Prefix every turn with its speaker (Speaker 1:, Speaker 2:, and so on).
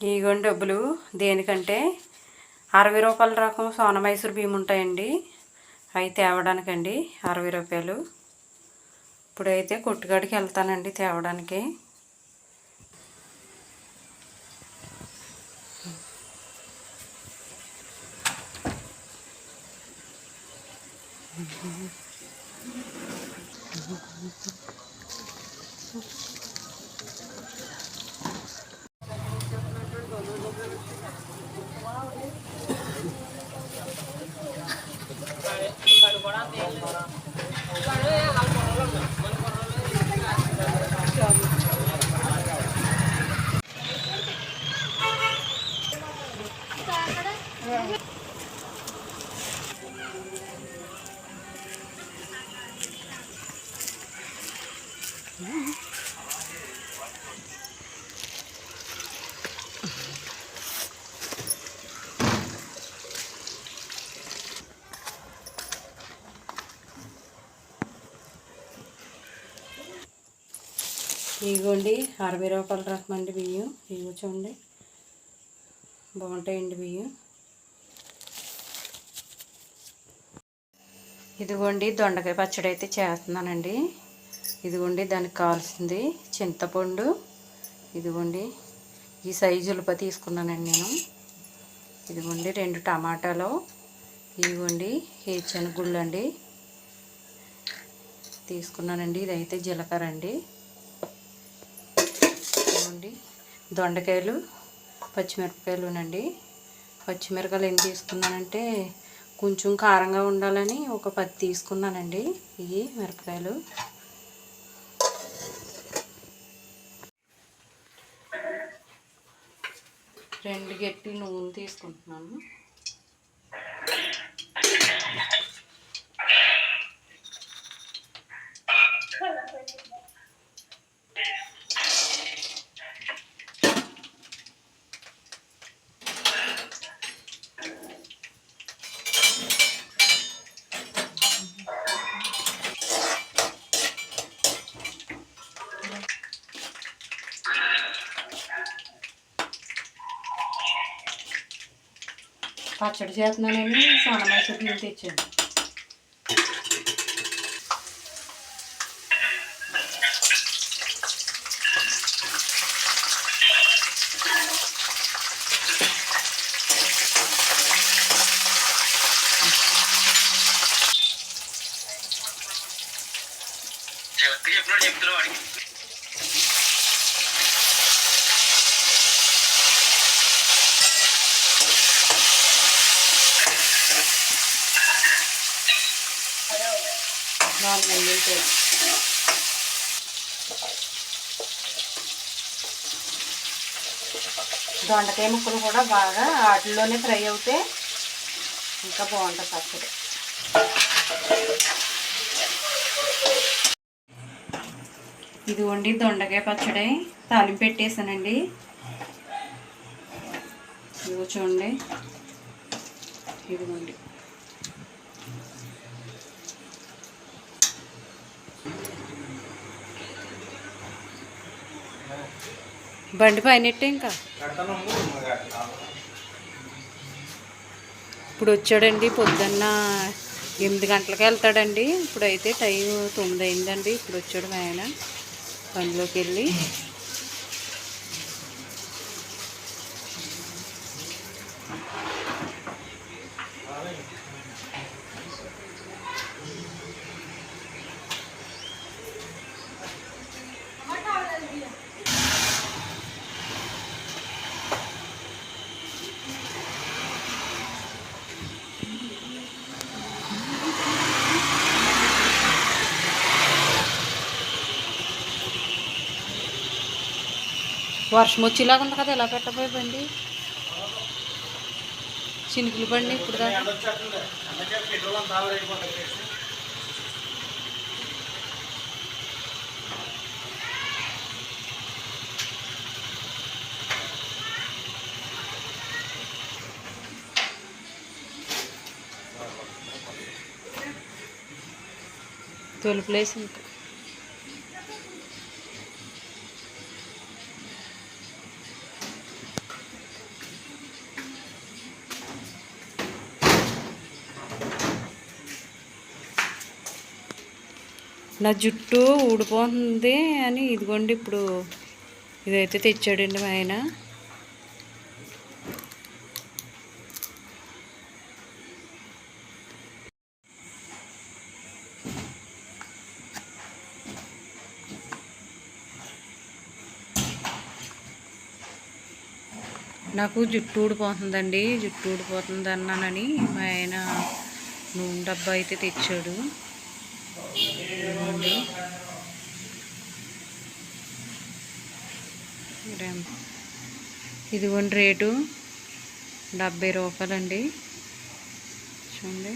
Speaker 1: ఇగోండి డబ్బులు దేనికంటే అరవై రూపాయల రకం సోన మైసూర్ బియ్యం ఉంటాయండి. అవి తేవడానికండి అరవై రూపాయలు. ఇప్పుడైతే కొట్టుగాడికి వెళ్తానండి తేవడానికి. ఇగోండి అరవై రూపాయలు రకం అండి బియ్యం. ఇవి చూడండి. బాగుంటాయండి బియ్యం. ఇదిగోండి దొండకాయ పచ్చడి అయితే చేస్తున్నానండి. ఇదిగోండి దానికి కావాల్సింది చింతపండు. ఇదిగోండి ఈ సైజు ఉల్లిప తీసుకున్నానండి నేను. ఇదిగోండి రెండు టమాటాలు. ఇదిగోండి హేచన గుళ్ళు అండి తీసుకున్నానండి ఇదైతే జీలకర్ర అండి. ఇదిగోండి దొండకాయలు పచ్చిమిరపకాయలునండి. పచ్చిమిరపకాయలు ఏం తీసుకున్నానంటే కొంచెం కారంగా ఉండాలని ఒక పది తీసుకున్నానండి ఇవి మిరపకాయలు. రెండు గట్టి నూనె తీసుకుంటున్నాను. పచ్చడి చేస్తున్నానని సోన మైసూర్ బియ్యం తెచ్చాను
Speaker 2: చెప్పినట్టు చెప్తున్నావు వాడికి
Speaker 1: నాలుగు వందలు దొండకాయ ముక్కలు కూడా బాగా వాటిల్లోనే ఫ్రై అవుతే ఇంకా బాగుంటుంది పచ్చడి. ఇదిగోండి దొండకాయ పచ్చడి. తాలింపు పెట్టేసానండి ఇదిగో చూడండి. ఇదిగోండి. బండి పైనట్టే ఇంకా? ఇప్పుడు వచ్చాడండి పొద్దున్న ఎనిమిది గంటలకు వెళ్తాడండి. ఇప్పుడైతే టైం తొమ్మిది అయిందండి ఇప్పుడు వచ్చాడు ఆయన పనిలోకి వెళ్ళి. వర్షం వచ్చేలాగా ఉంది కదా ఎలా పెట్టబోయే బండి చినుకులు బండి ఇప్పుడు దాకా. తొలుపులేసి ఇంకా నా జుట్టు ఊడిపోతుంది అని ఇదిగోండి ఇప్పుడు ఇదైతే తెచ్చాడండి మా ఆయన. నాకు జుట్టు ఊడిపోతుందండి జుట్టు ఊడిపోతుంది అన్నానని మా ఆయన నూనె డబ్బా అయితే తెచ్చాడు. ఇదిగోండి. ఇదిగోండి రేటు. డెబ్బై రూపాయలండి. చూడండి.